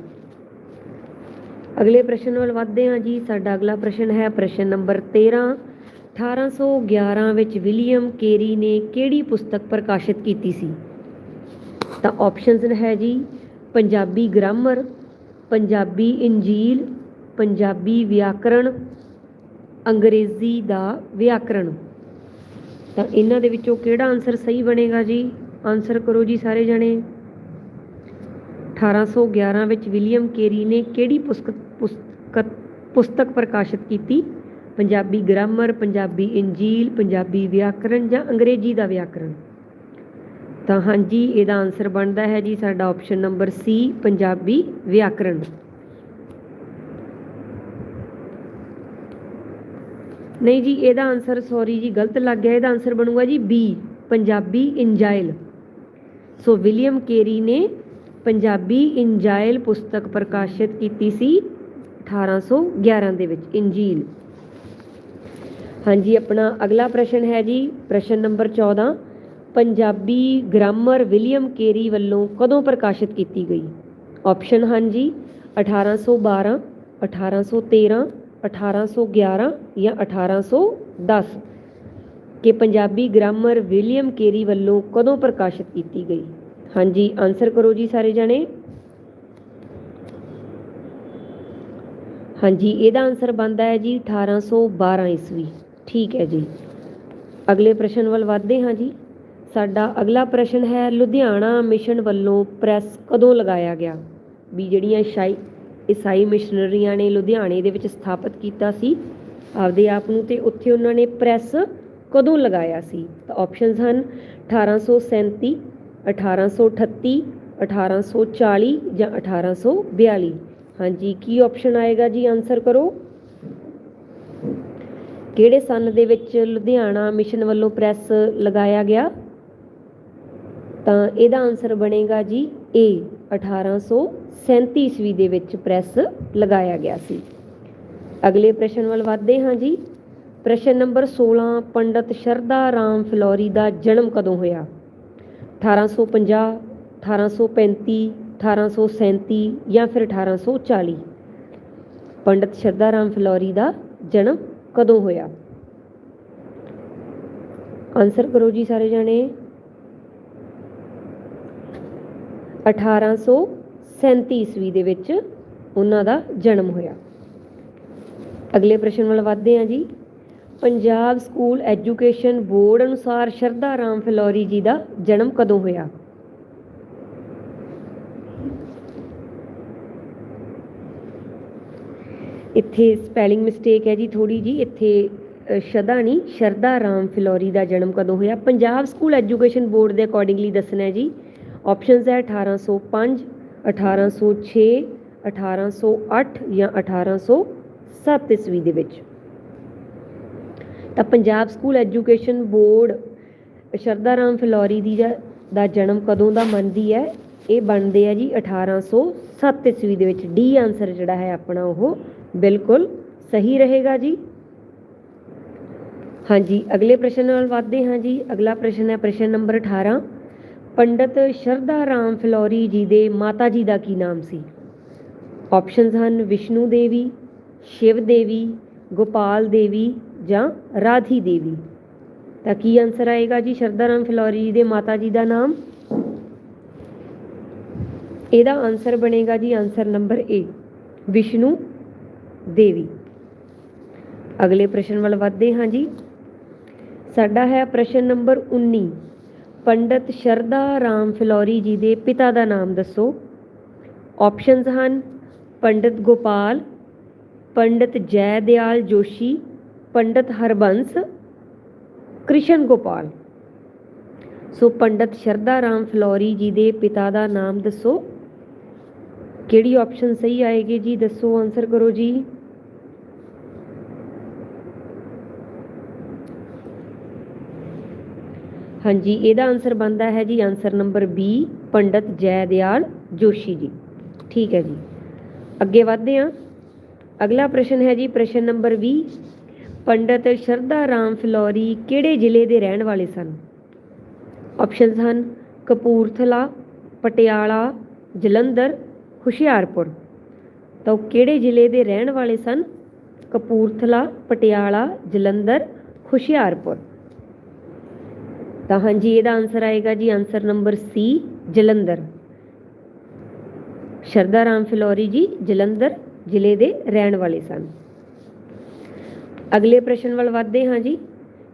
ਅਗਲੇ ਪ੍ਰਸ਼ਨ ਵੱਲ ਵਧਦੇ ਹਾਂ ਜੀ, ਸਾਡਾ ਅਗਲਾ ਪ੍ਰਸ਼ਨ ਹੈ ਪ੍ਰਸ਼ਨ ਨੰਬਰ 13 1811 ਵਿੱਚ ਵਿਲੀਅਮ ਕੇਰੀ ਨੇ ਕਿਹੜੀ ਪੁਸਤਕ ਪ੍ਰਕਾਸ਼ਿਤ ਕੀਤੀ ਸੀ? ਤਾਂ ਆਪਸ਼ਨਸ ਹੈ ਜੀ, ਪੰਜਾਬੀ ਗ੍ਰਾਮਰ ਪੰਜਾਬੀ ਇੰਜੀਲ, ਪੰਜਾਬੀ ਵਿਆਕਰਣ, ਅੰਗਰੇਜ਼ੀ ਦਾ ਵਿਆਕਰਣ। ਤਾਂ ਇਹਨਾਂ ਦੇ ਵਿੱਚੋਂ ਕਿਹੜਾ ਆਨਸਰ ਸਹੀ ਬਣੇਗਾ ਜੀ? ਆਨਸਰ ਕਰੋ ਜੀ ਸਾਰੇ ਜਣੇ। 1811 ਵਿੱਚ ਵਿਲੀਅਮ ਕੇਰੀ ਨੇ ਕਿਹੜੀ ਪੁਸਤਕ ਪੁਸਤਕ ਪੁਸਤਕ ਪ੍ਰਕਾਸ਼ਿਤ ਕੀਤੀ? ਪੰਜਾਬੀ ਗ੍ਰਾਮਰ, ਪੰਜਾਬੀ ਇੰਜੀਲ, ਪੰਜਾਬੀ ਵਿਆਕਰਣ ਜਾਂ ਅੰਗਰੇਜ਼ੀ ਦਾ ਵਿਆਕਰਣ। ਤਾਂ ਹਾਂਜੀ, ਇਹਦਾ ਆਨਸਰ ਬਣਦਾ ਹੈ ਜੀ ਸਾਡਾ ਆਪਸ਼ਨ ਨੰਬਰ ਸੀ ਪੰਜਾਬੀ ਵਿਆਕਰਣ। ਨਹੀਂ ਜੀ, ਇਹਦਾ ਆਨਸਰ ਸੌਰੀ ਜੀ, ਗਲਤ ਲੱਗ ਗਿਆ, ਇਹਦਾ ਆਨਸਰ ਬਣੂਗਾ ਜੀ B Punjabi ਇੰਜਾਇਲ। So William Carey ਨੇ ਪੰਜਾਬੀ ਇੰਜਾਇਲ ਪੁਸਤਕ ਪ੍ਰਕਾਸ਼ਿਤ ਕੀਤੀ ਸੀ 1811 ਦੇ ਵਿੱਚ, ਇੰਜੀਲ। ਹਾਂਜੀ, ਆਪਣਾ ਅਗਲਾ ਪ੍ਰਸ਼ਨ ਹੈ ਜੀ, ਪ੍ਰਸ਼ਨ number 14 Punjabi grammar William Carey ਵੱਲੋਂ ਕਦੋਂ ਪ੍ਰਕਾਸ਼ਿਤ ਕੀਤੀ ਗਈ? ਆਪਸ਼ਨ ਹਨ ਜੀ 1812 1813 1811 ਜਾਂ 1810 ਕਿ ਪੰਜਾਬੀ ਗ੍ਰਾਮਰ ਵਿਲੀਅਮ ਕੇਰੀ ਵੱਲੋਂ ਕਦੋਂ ਪ੍ਰਕਾਸ਼ਿਤ ਕੀਤੀ ਗਈ? ਹਾਂਜੀ ਆਨਸਰ ਕਰੋ ਜੀ ਸਾਰੇ ਜਣੇ। ਹਾਂਜੀ, ਇਹਦਾ ਆਨਸਰ ਬਣਦਾ ਹੈ ਜੀ 1812 ਈਸਵੀ। ਠੀਕ ਹੈ ਜੀ। ਅਗਲੇ ਪ੍ਰਸ਼ਨ ਵੱਲ ਵਧਦੇ ਹਾਂ ਜੀ। ਸਾਡਾ ਅਗਲਾ ਪ੍ਰਸ਼ਨ ਹੈ, ਲੁਧਿਆਣਾ ਮਿਸ਼ਨ ਵੱਲੋਂ ਪ੍ਰੈਸ ਕਦੋਂ ਲਗਾਇਆ ਗਿਆ? ਵੀ ਜਿਹੜੀਆਂ ਸ਼ਾਈ, ਈਸਾਈ ਮਿਸ਼ਨਰੀਆਂ ਨੇ ਲੁਧਿਆਣੇ ਦੇ ਵਿੱਚ ਸਥਾਪਿਤ ਕੀਤਾ ਸੀ, ਆਪਦੇ ਆਪ ਨੂੰ ਤੇ ਉੱਥੇ ਉਹਨਾਂ ਨੇ ਪ੍ਰੈਸ ਕਦੋਂ ਲਗਾਇਆ ਸੀ? ਤਾਂ ਆਪਸ਼ਨਸ ਹਨ 1837 1838 1840 ਜਾਂ 1842 ਹਾਂਜੀ, ਕੀ ਆਪਸ਼ਨ ਆਏਗਾ ਜੀ? ਆਨਸਰ ਕਰੋ। ਕਿਹੜੇ ਸਨ ਦੇ ਵਿੱਚ ਲੁਧਿਆਣਾ ਮਿਸ਼ਨ ਵੱਲੋਂ ਪ੍ਰੈਸ ਲਗਾਇਆ ਗਿਆ? ਤਾਂ ਇਹਦਾ ਆਨਸਰ ਬਣੇਗਾ ਜੀ ਏ 1837 ਈਸਵੀ ਦੇ ਵਿੱਚ ਪ੍ਰੈਸ ਲਗਾਇਆ ਗਿਆ ਸੀ। ਅਗਲੇ ਪ੍ਰਸ਼ਨ ਵੱਲ ਵਧਦੇ ਹਾਂ ਜੀ। ਪ੍ਰਸ਼ਨ ਨੰਬਰ 16 ਪੰਡਤ ਸ਼ਰਧਾ ਰਾਮ ਫਲੋਰੀ ਦਾ ਜਨਮ ਕਦੋਂ ਹੋਇਆ? 1850 1835 1837 ਜਾਂ ਫਿਰ 1840 ਪੰਡਤ ਸ਼ਰਧਾ ਰਾਮ ਫਲੋਰੀ ਦਾ ਜਨਮ ਕਦੋਂ ਹੋਇਆ? ਆਨਸਰ ਕਰੋ ਜੀ ਸਾਰੇ ਜਣੇ। 1837 ਈਸਵੀ ਦੇ ਵਿੱਚ ਉਹਨਾਂ ਦਾ ਜਨਮ ਹੋਇਆ। ਅਗਲੇ ਪ੍ਰਸ਼ਨ ਵੱਲ ਵਧਦੇ ਹਾਂ ਜੀ। ਪੰਜਾਬ ਸਕੂਲ ਐਜੂਕੇਸ਼ਨ ਬੋਰਡ ਅਨੁਸਾਰ ਸ਼ਰਧਾ ਰਾਮ ਫਿਲੌਰੀ ਜੀ ਦਾ ਜਨਮ ਕਦੋਂ ਹੋਇਆ? ਇੱਥੇ ਸਪੈਲਿੰਗ ਮਿਸਟੇਕ ਹੈ ਜੀ ਥੋੜੀ ਜੀ ਇੱਥੇ ਸ਼ਦਾ ਨਹੀਂ, ਸ਼ਰਧਾ ਰਾਮ ਫਿਲੌਰੀ ਦਾ ਜਨਮ ਕਦੋਂ ਹੋਇਆ? ਪੰਜਾਬ ਸਕੂਲ ਐਜੂਕੇਸ਼ਨ ਬੋਰਡ ਦੇ ਅਕੋਰਡਿੰਗਲੀ ਦੱਸਣਾ ਹੈ ਜੀ। ਆਪਸ਼ਨਸ ਹੈ 1805 1806 1808 ਜਾਂ 1807 ਈਸਵੀ ਦੇ ਵਿੱਚ। ਤਾਂ ਪੰਜਾਬ ਸਕੂਲ ਐਜੂਕੇਸ਼ਨ ਬੋਰਡ ਸ਼ਰਧਾ ਰਾਮ ਫਿਲੌਰੀ ਦੀ ਦਾ- ਦਾ ਜਨਮ ਕਦੋਂ ਦਾ ਮੰਨਦੀ ਹੈ? ਇਹ ਬਣਦੇ ਆ ਜੀ 1807 ਈਸਵੀ ਦੇ ਵਿੱਚ। ਡੀ ਆਨਸਰ ਜਿਹੜਾ ਹੈ ਆਪਣਾ ਉਹ ਬਿਲਕੁਲ ਸਹੀ ਰਹੇਗਾ ਜੀ। ਹਾਂਜੀ, ਅਗਲੇ ਪ੍ਰਸ਼ਨ ਨਾਲ ਵਧਦੇ ਹਾਂ ਜੀ। ਅਗਲਾ ਪ੍ਰਸ਼ਨ ਹੈ ਪ੍ਰਸ਼ਨ ਨੰਬਰ 18 ਪੰਡਤ ਸ਼ਰਧਾ ਰਾਮ ਫਿਲੌਰੀ ਜੀ ਦੇ ਮਾਤਾ ਜੀ ਦਾ ਕੀ ਨਾਮ ਸੀ? ਆਪਸ਼ਨਸ ਹਨ ਵਿਸ਼ਨੂੰ ਦੇਵੀ, ਸ਼ਿਵ ਦੇਵੀ, ਗੋਪਾਲ ਦੇਵੀ ਜਾਂ ਰਾਧੀ ਦੇਵੀ। ਤਾਂ ਕੀ ਆਨਸਰ ਆਏਗਾ ਜੀ ਸ਼ਰਧਾ ਰਾਮ ਫਿਲੌਰੀ ਜੀ ਦੇ ਮਾਤਾ ਜੀ ਦਾ ਨਾਮ? ਇਹਦਾ ਆਨਸਰ ਬਣੇਗਾ ਜੀ answer number A Vishnu Devi. ਅਗਲੇ ਪ੍ਰਸ਼ਨ ਵੱਲ ਵਧਦੇ ਹਾਂ ਜੀ। ਸਾਡਾ ਹੈ ਪ੍ਰਸ਼ਨ ਨੰਬਰ 19 ਪੰਡਤ ਸ਼ਰਦਾ ਰਾਮ ਫਲੋਰੀ ਜੀ ਦੇ ਪਿਤਾ ਦਾ ਨਾਮ ਦੱਸੋ। ਆਪਸ਼ਨਸ ਹਨ, ਪੰਡਤ ਗੋਪਾਲ, ਪੰਡਤ ਜੈ ਦਿਆਲ ਜੋਸ਼ੀ, ਪੰਡਤ ਹਰਬੰਸ, ਕ੍ਰਿਸ਼ਨ ਗੋਪਾਲ। ਸੋ ਪੰਡਤ ਸ਼ਰਦਾ ਰਾਮ ਫਲੋਰੀ ਜੀ ਦੇ ਪਿਤਾ ਦਾ ਨਾਮ ਦੱਸੋ। ਕਿਹੜੀ ਆਪਸ਼ਨ ਸਹੀ ਆਏਗੀ ਜੀ? ਦੱਸੋ ਆਨਸਰ ਕਰੋ ਜੀ। ਹਾਂਜੀ, ਇਹਦਾ ਆਨਸਰ ਬਣਦਾ ਹੈ ਜੀ ਆਨਸਰ ਨੰਬਰ B, ਪੰਡਤ ਜੈ ਦਿਆਲ ਜੋਸ਼ੀ ਜੀ। ਠੀਕ ਹੈ ਜੀ। ਅੱਗੇ ਵਧਦੇ ਹਾਂ। ਅਗਲਾ ਪ੍ਰਸ਼ਨ ਹੈ ਜੀ ਪ੍ਰਸ਼ਨ ਨੰਬਰ 20 ਪੰਡਤ ਸ਼ਰਦਾ ਰਾਮ ਫਿਲੌਰੀ ਕਿਹੜੇ ਜ਼ਿਲ੍ਹੇ ਦੇ ਰਹਿਣ ਵਾਲੇ ਸਨ? ਆਪਸ਼ਨਸ ਹਨ, ਕਪੂਰਥਲਾ, ਪਟਿਆਲਾ, ਜਲੰਧਰ ਹੁਸ਼ਿਆਰਪੁਰ। ਤਾਂ ਉਹ ਕਿਹੜੇ ਜ਼ਿਲ੍ਹੇ ਦੇ ਰਹਿਣ ਵਾਲੇ ਸਨ? ਕਪੂਰਥਲਾ, ਪਟਿਆਲਾ, ਜਲੰਧਰ, ਹੁਸ਼ਿਆਰਪੁਰ। ਤਾਂ ਹਾਂਜੀ, ਇਹਦਾ ਆਨਸਰ ਆਏਗਾ ਜੀ answer number C Jalandhar. Sharda Ram Phillauri ji, Jalandhar ਜ਼ਿਲ੍ਹੇ ਦੇ ਰਹਿਣ ਵਾਲੇ ਸਨ। ਅਗਲੇ ਪ੍ਰਸ਼ਨ ਵੱਲ ਵਧਦੇ ਹਾਂ ਜੀ।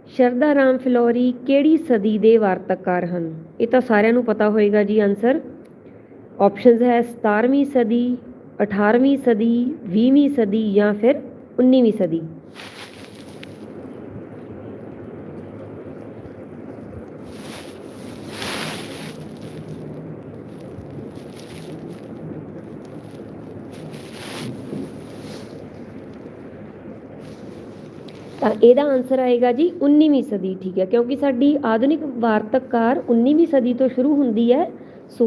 ਸ਼ਰਦਾ ਰਾਮ ਫਿਲੌਰੀ ਕਿਹੜੀ ਸਦੀ ਦੇ ਵਾਰਤਕਕਾਰ ਹਨ? ਇਹ ਤਾਂ ਸਾਰਿਆਂ ਨੂੰ ਪਤਾ ਹੋਏਗਾ ਜੀ ਆਨਸਰ ਆਪਸ਼ਨਸ ਹੈ 17ਵੀਂ ਸਦੀ 18ਵੀਂ ਸਦੀ 20ਵੀਂ ਸਦੀ ਜਾਂ ਫਿਰ 19ਵੀਂ ਸਦੀ। ਤਾਂ ਇਹਦਾ ਆਨਸਰ ਆਏਗਾ ਜੀ 19ਵੀਂ ਸਦੀ, ਠੀਕ ਹੈ, ਕਿਉਂਕਿ ਸਾਡੀ ਆਧੁਨਿਕ ਵਾਰਤਕਕਾਰ 19ਵੀਂ ਸਦੀ ਤੋਂ ਸ਼ੁਰੂ ਹੁੰਦੀ ਹੈ, ਸੋ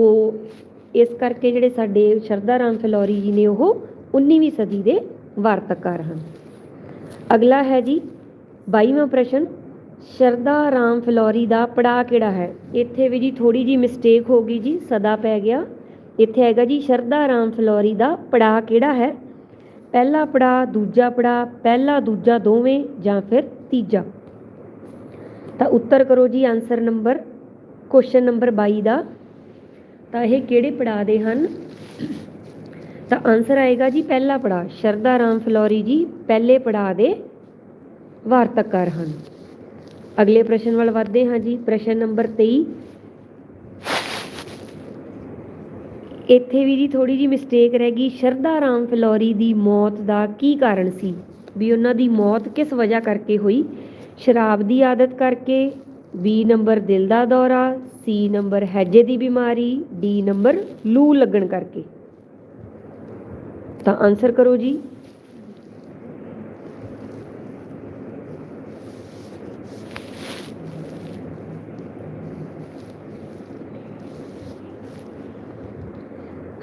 ਇਸ ਕਰਕੇ ਜਿਹੜੇ ਸਾਡੇ ਸ਼ਰਦਾ ਰਾਮ ਫਿਲੌਰੀ ਜੀ ਨੇ ਉਹ 19ਵੀਂ ਸਦੀ ਦੇ ਵਾਰਤਕਕਾਰ ਹਨ। ਅਗਲਾ ਹੈ ਜੀ 22ਵਾਂ ਪ੍ਰਸ਼ਨ। ਸ਼ਰਦਾ ਰਾਮ ਫਲੋਰੀ ਦਾ ਪੜਾਅ ਕਿਹੜਾ ਹੈ? ਇੱਥੇ ਵੀ ਜੀ ਥੋੜੀ ਜੀ ਮਿਸਟੇਕ ਹੋ ਗਈ ਜੀ, ਸਦਾ ਪੈ ਗਿਆ। ਇੱਥੇ ਹੈਗਾ ਜੀ ਸ਼ਰਦਾ ਰਾਮ ਫਲੋਰੀ ਦਾ ਪੜਾਅ ਕਿਹੜਾ ਹੈ? ਪਹਿਲਾ ਪੜਾਅ, ਦੂਜਾ ਪੜਾਅ, ਪਹਿਲਾ, ਦੂਜਾ ਦੋਵੇਂ ਜਾਂ ਫਿਰ ਤੀਜਾ? ਤਾਂ ਉੱਤਰ ਕਰੋ ਜੀ ਆਨਸਰ ਨੰਬਰ ਕੁਐਸਚਨ ਨੰਬਰ 22 ਦਾ। ਤਾਂ ਇਹ ਕਿਹੜੇ ਪੜਾਅ ਦੇ ਹਨ? ਤਾਂ ਆਨਸਰ ਆਏਗਾ ਜੀ ਪਹਿਲਾ ਪੜਾਅ ਸ਼ਰਦਾ ਰਾਮ ਫਲੋਰੀ ਜੀ ਪਹਿਲੇ ਪੜਾਅ ਦੇ ਵਾਰਤਕਕਾਰ ਹਨ। ਅਗਲੇ ਪ੍ਰਸ਼ਨ ਵੱਲ ਵਧਦੇ ਹਾਂ ਜੀ, ਪ੍ਰਸ਼ਨ ਨੰਬਰ 23 ਇੱਥੇ ਵੀ ਜੀ ਥੋੜੀ ਜੀ ਮਿਸਟੇਕ ਰਹਿ ਗਈ ਸ਼ਰਦਾ ਰਾਮ ਫਲੋਰੀ ਦੀ ਮੌਤ ਦਾ ਕੀ ਕਾਰਨ ਸੀ? ਵੀ ਉਹਨਾਂ ਦੀ ਮੌਤ ਕਿਸ ਵਜ੍ਹਾ ਕਰਕੇ ਹੋਈ? ਸ਼ਰਾਬ ਦੀ ਆਦਤ ਕਰਕੇ ਬੀ ਨੰਬਰ ਦਿਲ ਦਾ ਦੌਰਾ ਸੀ ਨੰਬਰ ਹੈਜੇ ਦੀ ਬਿਮਾਰੀ, ਡੀ ਨੰਬਰ ਲੂ ਲੱਗਣ ਕਰਕੇ। ਤਾਂ ਆਨਸਰ ਕਰੋ ਜੀ।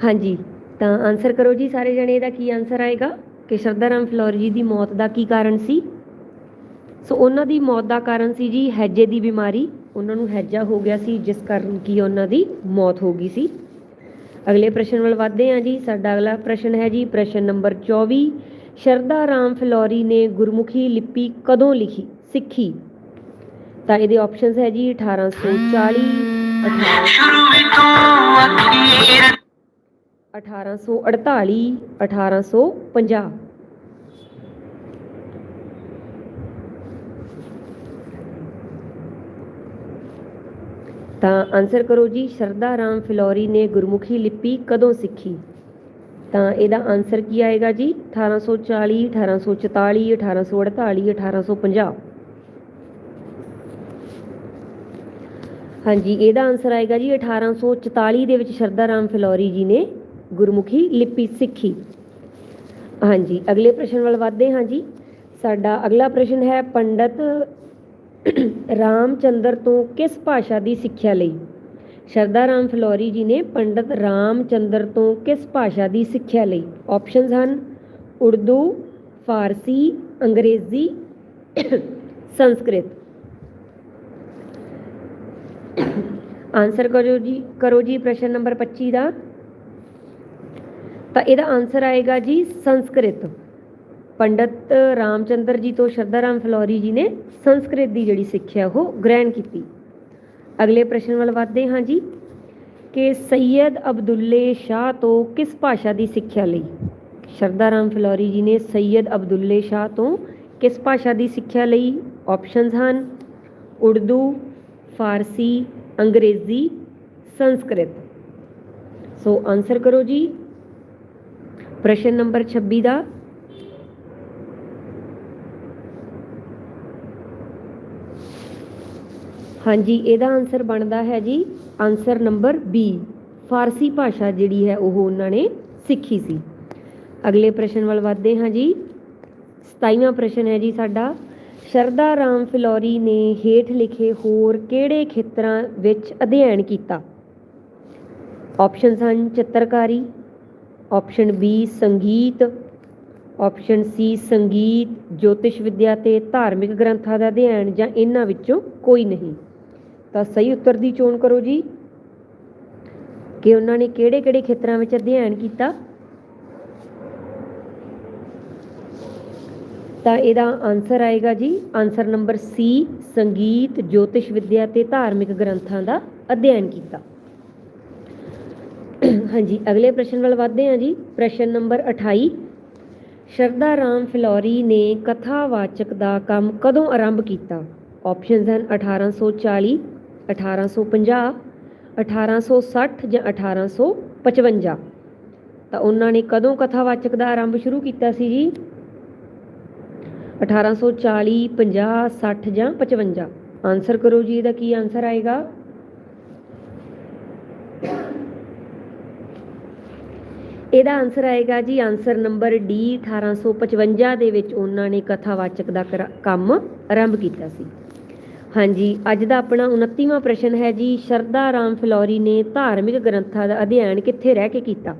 ਹਾਂਜੀ, ਤਾਂ ਆਨਸਰ ਕਰੋ ਜੀ ਸਾਰੇ ਜਣੇ, ਇਹਦਾ ਕੀ ਆਨਸਰ ਆਏਗਾ? ਕਿ ਸ਼ਰਦਾ ਰਾਮ ਫਿਲੌਰੀ ਜੀ ਦੀ ਮੌਤ ਦਾ ਕੀ ਕਾਰਨ ਸੀ? ਸੋ ਉਹਨਾਂ ਦੀ ਮੌਤ ਦਾ ਕਾਰਨ ਸੀ ਜੀ ਹੈਜੇ ਦੀ ਬਿਮਾਰੀ ਉਹਨਾਂ ਨੂੰ ਹੈਜਾ ਹੋ ਗਿਆ ਸੀ, ਜਿਸ ਕਾਰਨ ਕੀ ਉਹਨਾਂ ਦੀ ਮੌਤ ਹੋ ਗਈ ਸੀ। ਅਗਲੇ ਪ੍ਰਸ਼ਨ ਵੱਲ ਵਧਦੇ ਹਾਂ ਜੀ। ਸਾਡਾ ਅਗਲਾ ਪ੍ਰਸ਼ਨ ਹੈ ਜੀ, ਪ੍ਰਸ਼ਨ ਨੰਬਰ 24 ਸ਼ਰਦਾ ਰਾਮ ਫਲੋਰੀ ਨੇ ਗੁਰਮੁਖੀ ਲਿਪੀ ਕਦੋਂ ਲਿਖੀ? ਸਿੱਖੀ। ਤਾਂ ਇਹਦੇ ਆਪਸ਼ਨਸ ਹੈ ਜੀ 1840 18 ਸ਼ੁਰੂ ਤੋਂ ਅਖੀਰ 1848 1850 ਤਾਂ ਆਨਸਰ ਕਰੋ ਜੀ ਸ਼ਰਦਾ ਰਾਮ ਫਿਲੌਰੀ ਨੇ ਗੁਰਮੁਖੀ ਲਿਪੀ ਕਦੋਂ ਸਿੱਖੀ? ਤਾਂ ਇਹਦਾ ਆਨਸਰ ਕੀ ਆਏਗਾ ਜੀ? 1840 1844 1848 1850 ਹਾਂਜੀ, ਇਹਦਾ ਆਨਸਰ ਆਏਗਾ ਜੀ 1844 ਦੇ ਵਿੱਚ ਸ਼ਰਦਾ ਰਾਮ ਫਿਲੌਰੀ ਜੀ ਨੇ ਗੁਰਮੁਖੀ ਲਿਪੀ ਸਿੱਖੀ। ਹਾਂਜੀ, ਅਗਲੇ ਪ੍ਰਸ਼ਨ ਵੱਲ ਵਧਦੇ ਹਾਂ ਜੀ। ਸਾਡਾ ਅਗਲਾ ਪ੍ਰਸ਼ਨ ਹੈ, ਪੰਡਤ ਰਾਮਚੰਦਰ ਤੋਂ ਕਿਸ ਭਾਸ਼ਾ ਦੀ ਸਿੱਖਿਆ ਲਈ? ਸ਼ਰਦਾ ਰਾਮ ਫਿਲੌਰੀ ਜੀ ਨੇ ਪੰਡਤ ਰਾਮਚੰਦਰ ਤੋਂ ਕਿਸ ਭਾਸ਼ਾ ਦੀ ਸਿੱਖਿਆ ਲਈ? ਆਪਸ਼ਨਸ ਹਨ ਉਰਦੂ, ਫਾਰਸੀ, ਅੰਗਰੇਜ਼ੀ, ਸੰਸਕ੍ਰਿਤ। ਆਨਸਰ ਕਰੋ ਜੀ ਕਰੋ ਜੀ ਪ੍ਰਸ਼ਨ ਨੰਬਰ 25 ਦਾ। ਤਾਂ ਇਹਦਾ ਆਨਸਰ ਆਏਗਾ ਜੀ ਸੰਸਕ੍ਰਿਤ। ਪੰਡਤ ਰਾਮਚੰਦਰ ਜੀ ਤੋਂ ਸ਼ਰਧਾ ਰਾਮ ਫਿਲੌਰੀ ਜੀ ਨੇ ਸੰਸਕ੍ਰਿਤ ਦੀ ਜਿਹੜੀ ਸਿੱਖਿਆ, ਉਹ ਗ੍ਰਹਿਣ ਕੀਤੀ। ਅਗਲੇ ਪ੍ਰਸ਼ਨ ਵੱਲ ਵਧਦੇ ਹਾਂ ਜੀ। ਕਿ ਸੈਯਦ ਅਬਦੁੱਲੇ ਸ਼ਾਹ ਤੋਂ ਕਿਸ ਭਾਸ਼ਾ ਦੀ ਸਿੱਖਿਆ ਲਈ? ਸ਼ਰਧਾ ਰਾਮ ਫਿਲੌਰੀ ਜੀ ਨੇ ਸੈਯਦ ਅਬਦੁੱਲੇ ਸ਼ਾਹ ਤੋਂ ਕਿਸ ਭਾਸ਼ਾ ਦੀ ਸਿੱਖਿਆ ਲਈ? ਆਪਸ਼ਨਸ ਹਨ। ਉਰਦੂ, ਫਾਰਸੀ, ਅੰਗਰੇਜ਼ੀ, ਸੰਸਕ੍ਰਿਤ। ਸੋ ਆਨਸਰ ਕਰੋ ਜੀ। ਪ੍ਰਸ਼ਨ ਨੰਬਰ 26 ਦਾ ਹਾਂਜੀ, ਇਹਦਾ ਆਨਸਰ ਬਣਦਾ ਹੈ ਜੀ ਆਨਸਰ ਨੰਬਰ B ਫਾਰਸੀ ਭਾਸ਼ਾ ਜਿਹੜੀ ਹੈ ਉਹ ਉਹਨਾਂ ਨੇ ਸਿੱਖੀ ਸੀ। ਅਗਲੇ ਪ੍ਰਸ਼ਨ ਵੱਲ ਵਧਦੇ ਹਾਂ ਜੀ। 27ਵਾਂ ਪ੍ਰਸ਼ਨ ਹੈ ਜੀ ਸਾਡਾ। ਸ਼ਰਦਾ ਰਾਮ ਫਿਲੌਰੀ ਨੇ ਹੇਠ ਲਿਖੇ ਹੋਰ ਕਿਹੜੇ ਖੇਤਰਾਂ ਵਿੱਚ ਅਧਿਐਨ ਕੀਤਾ? ਆਪਸ਼ਨਸ ਹਨ ਚਿੱਤਰਕਾਰੀ ਆਪਸ਼ਨ B ਸੰਗੀਤ ਆਪਸ਼ਨ C ਸੰਗੀਤ, ਜੋਤਿਸ਼ ਵਿਦਿਆ ਤੇ ਧਾਰਮਿਕ ਗ੍ਰੰਥਾਂ ਦਾ ਅਧਿਐਨ ਜਾਂ ਇਹਨਾਂ ਵਿੱਚੋਂ ਕੋਈ ਨਹੀਂ। ਤਾਂ ਸਹੀ ਉੱਤਰ ਦੀ ਚੋਣ ਕਰੋ ਜੀ। ਕਿ ਉਹਨਾਂ ਨੇ ਕਿਹੜੇ-ਕਿਹੜੇ ਖੇਤਰਾਂ ਵਿੱਚ ਅਧਿਐਨ ਕੀਤਾ। ਤਾਂ ਇਹਦਾ ਆਨਸਰ ਆਏਗਾ ਜੀ। ਆਨਸਰ ਨੰਬਰ ਸੀ ਸੰਗੀਤ, ਜੋਤਿਸ਼ ਵਿਦਿਆ ਤੇ ਧਾਰਮਿਕ ਗ੍ਰੰਥਾਂ ਦਾ ਅਧਿਐਨ ਕੀਤਾ। ਹਾਂਜੀ, ਅਗਲੇ ਪ੍ਰਸ਼ਨ ਵੱਲ ਵਧਦੇ ਹਾਂ ਜੀ। ਪ੍ਰਸ਼ਨ ਨੰਬਰ 28 ਸ਼ਰਦਾ ਰਾਮ ਫਿਲੌਰੀ ਨੇ ਕਥਾਵਾਚਕ ਦਾ ਕੰਮ ਕਦੋਂ ਆਰੰਭ ਕੀਤਾ? ਆਪਸ਼ਨਸ ਹਨ 1840 1850 1860 ਜਾਂ 1855 ਤਾਂ ਉਹਨਾਂ ਨੇ ਕਦੋਂ ਕਥਾਵਾਚਕ ਦਾ ਆਰੰਭ ਸ਼ੁਰੂ ਕੀਤਾ ਸੀ ਜੀ? 1840 50 60 ਜਾਂ 55 ਆਨਸਰ ਕਰੋ ਜੀ, ਇਹਦਾ ਕੀ ਆਨਸਰ ਆਏਗਾ? ਇਹਦਾ ਆਨਸਰ ਆਏਗਾ ਜੀ ਆਨਸਰ ਨੰਬਰ ਡੀ 1855 ਦੇ ਵਿੱਚ ਉਹਨਾਂ ਨੇ ਕਥਾਵਾਚਕ ਦਾ ਕਰਾ- ਕੰਮ ਆਰੰਭ ਕੀਤਾ ਸੀ। ਹਾਂਜੀ, ਅੱਜ ਦਾ ਆਪਣਾ 29ਵਾਂ ਪ੍ਰਸ਼ਨ ਹੈ ਜੀ ਸ਼ਰਦਾ ਰਾਮ ਫਿਲੌਰੀ ਨੇ ਧਾਰਮਿਕ ਗ੍ਰੰਥਾਂ ਦਾ ਅਧਿਐਨ ਕਿੱਥੇ ਰਹਿ ਕੇ ਕੀਤਾ?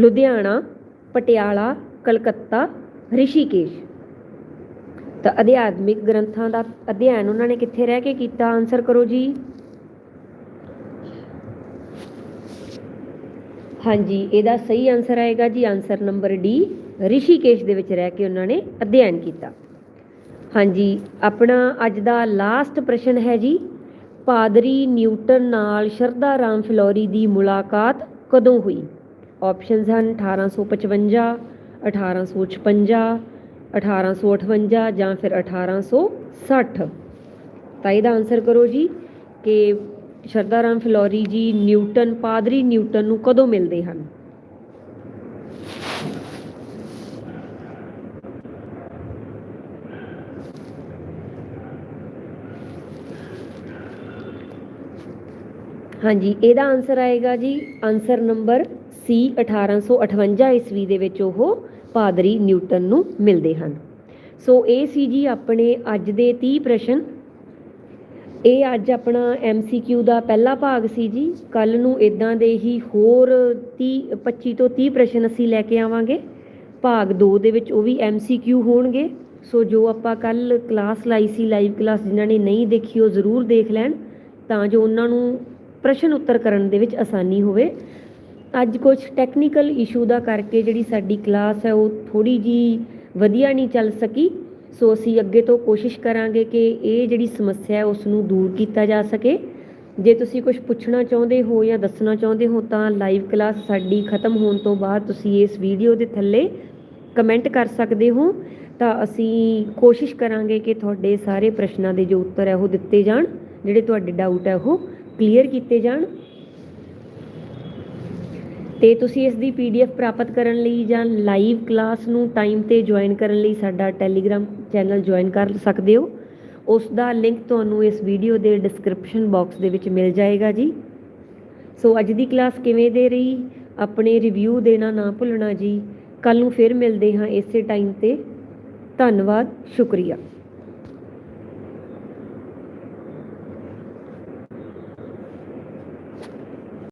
ਲੁਧਿਆਣਾ, ਪਟਿਆਲਾ, ਕਲਕੱਤਾ, ਰਿਸ਼ੀਕੇਸ਼। ਤਾਂ ਅਧਿਆਤਮਿਕ ਗ੍ਰੰਥਾਂ ਦਾ ਅਧਿਐਨ ਉਹਨਾਂ ਨੇ ਕਿੱਥੇ ਰਹਿ ਕੇ ਕੀਤਾ? ਆਨਸਰ ਕਰੋ ਜੀ। ਹਾਂਜੀ, ਇਹਦਾ ਸਹੀ ਆਨਸਰ ਆਏਗਾ ਜੀ, ਆਨਸਰ ਨੰਬਰ ਡੀ, ਰਿਸ਼ੀਕੇਸ਼ ਦੇ ਵਿੱਚ ਰਹਿ ਕੇ ਉਹਨਾਂ ਨੇ ਅਧਿਐਨ ਕੀਤਾ। ਹਾਂਜੀ, ਆਪਣਾ ਅੱਜ ਦਾ ਲਾਸਟ ਪ੍ਰਸ਼ਨ ਹੈ ਜੀ। ਪਾਦਰੀ ਨਿਊਟਨ ਨਾਲ ਸ਼ਰਧਾ ਰਾਮ ਫਿਲੌਰੀ ਦੀ ਮੁਲਾਕਾਤ ਕਦੋਂ ਹੋਈ? ਆਪਸ਼ਨਸ ਹਨ 1855 1856 1858 ਜਾਂ ਫਿਰ 1860 ਤਾਂ ਇਹਦਾ ਆਨਸਰ ਕਰੋ ਜੀ ਕਿ ਸ਼ਰਦਾ ਰਾਮ ਫਿਲੌਰੀ ਜੀ ਨਿਊਟਨ, ਪਾਦਰੀ ਨਿਊਟਨ ਨੂੰ ਕਦੋਂ ਮਿਲਦੇ ਹਨ? ਹਾਂਜੀ, ਇਹਦਾ ਆਨਸਰ ਆਏਗਾ ਜੀ ਆਨਸਰ ਨੰਬਰ C 1858 ਈਸਵੀ ਦੇ ਵਿੱਚ ਉਹ ਪਾਦਰੀ ਨਿਊਟਨ ਨੂੰ ਮਿਲਦੇ ਹਨ। ਸੋ ਇਹ ਸੀ ਜੀ ਆਪਣੇ ਅੱਜ ਦੇ 30 ਪ੍ਰਸ਼ਨ। ਇਹ ਅੱਜ ਆਪਣਾ MCQ ਦਾ ਪਹਿਲਾ ਭਾਗ ਸੀ ਜੀ। ਕੱਲ ਨੂੰ ਇਦਾਂ ਦੇ ਹੀ ਹੋਰ 30 25 ਤੋਂ 30 ਪ੍ਰਸ਼ਨ ਅਸੀਂ ਲੈ ਕੇ ਆਵਾਂਗੇ। ਭਾਗ 2 ਦੇ ਵਿੱਚ ਉਹ ਵੀ MCQ ਹੋਣਗੇ। ਸੋ ਜੋ ਆਪਾਂ ਕੱਲ ਕਲਾਸ ਲਾਈ ਸੀ ਲਾਈਵ ਕਲਾਸ ਜਿਨ੍ਹਾਂ ਨੇ ਨਹੀਂ ਦੇਖੀ ਉਹ ਜ਼ਰੂਰ ਦੇਖ ਲੈਣ। ਤਾਂ ਜੋ ਉਹਨਾਂ ਨੂੰ ਪ੍ਰਸ਼ਨ ਉੱਤਰ ਕਰਨ ਦੇ ਵਿੱਚ ਆਸਾਨੀ ਹੋਵੇ। ਅੱਜ ਕੁਝ ਟੈਕਨੀਕਲ ਇਸ਼ੂ ਦਾ ਕਰਕੇ ਜਿਹੜੀ ਸਾਡੀ ਕਲਾਸ ਹੈ ਉਹ ਥੋੜੀ ਜੀ ਵਧੀਆ ਨਹੀਂ ਚੱਲ ਸਕੀ। ਸੋ ਅਸੀਂ ਅੱਗੇ ਤੋਂ ਕੋਸ਼ਿਸ਼ ਕਰਾਂਗੇ ਕਿ ਇਹ ਜਿਹੜੀ ਸਮੱਸਿਆ ਹੈ ਉਸ ਨੂੰ ਦੂਰ ਕੀਤਾ ਜਾ ਸਕੇ। ਜੇ ਤੁਸੀਂ ਕੁਝ ਪੁੱਛਣਾ ਚਾਹੁੰਦੇ ਹੋ ਜਾਂ ਦੱਸਣਾ ਚਾਹੁੰਦੇ ਹੋ ਤਾਂ ਲਾਈਵ ਕਲਾਸ ਸਾਡੀ ਖਤਮ ਹੋਣ ਤੋਂ ਬਾਅਦ ਤੁਸੀਂ ਇਸ ਵੀਡੀਓ ਦੇ ਥੱਲੇ ਕਮੈਂਟ ਕਰ ਸਕਦੇ ਹੋ। ਤਾਂ ਅਸੀਂ ਕੋਸ਼ਿਸ਼ ਕਰਾਂਗੇ ਕਿ ਤੁਹਾਡੇ ਸਾਰੇ ਪ੍ਰਸ਼ਨਾਂ ਦੇ ਜੋ ਉੱਤਰ ਹੈ ਉਹ ਦਿੱਤੇ ਜਾਣ। ਜਿਹੜੇ ਤੁਹਾਡੇ ਡਾਊਟ ਹੈ ਉਹ ਕਲੀਅਰ ਕੀਤੇ ਜਾਣ? ਤੇ ਤੁਸੀਂ ਇਸ ਦੀ ਪੀਡੀਐਫ ਪ੍ਰਾਪਤ ਕਰਨ ਲਈ ਜਾਂ ਲਾਈਵ ਕਲਾਸ ਨੂੰ ਟਾਈਮ ਤੇ ਜੁਆਇਨ ਕਰਨ ਲਈ ਸਾਡਾ ਟੈਲੀਗ੍ਰਾਮ ਚੈਨਲ ਜੁਆਇਨ ਕਰ ਸਕਦੇ ਹੋ। ਉਸ ਦਾ ਲਿੰਕ ਤੁਹਾਨੂੰ ਇਸ ਵੀਡੀਓ ਦੇ ਡਿਸਕ੍ਰਿਪਸ਼ਨ ਬਾਕਸ ਦੇ ਵਿੱਚ ਮਿਲ ਜਾਏਗਾ ਜੀ। ਸੋ ਅੱਜ ਦੀ ਕਲਾਸ ਕਿਵੇਂ ਦੇ ਰਹੀ? ਆਪਣੇ ਰਿਵਿਊ ਦੇਣਾ ਨਾ ਭੁੱਲਣਾ ਜੀ। ਕੱਲ ਨੂੰ ਫਿਰ ਮਿਲਦੇ ਹਾਂ ਇਸੇ ਟਾਈਮ ਤੇ। ਧੰਨਵਾਦ, ਸ਼ੁਕਰੀਆ।